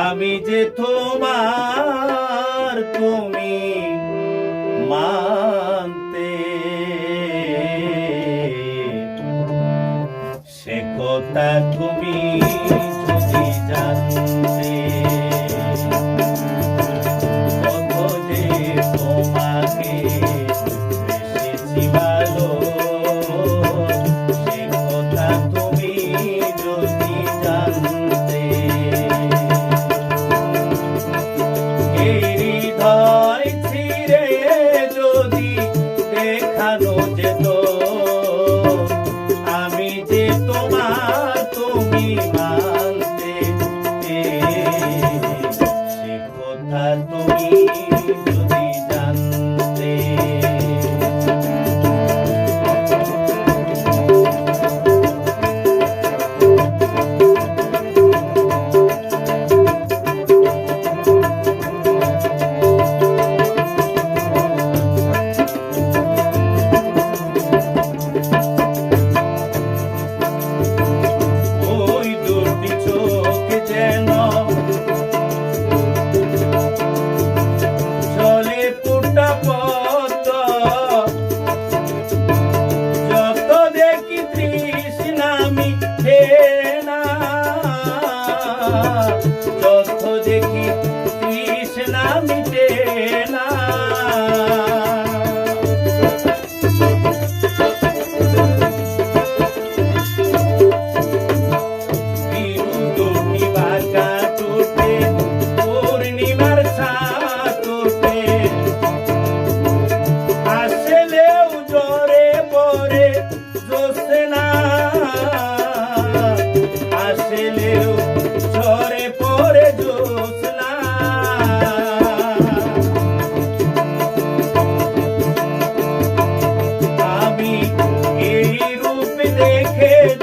আমি যে তোমার তুমি মানতে সে কথা তুমি যদি জানতে রেখে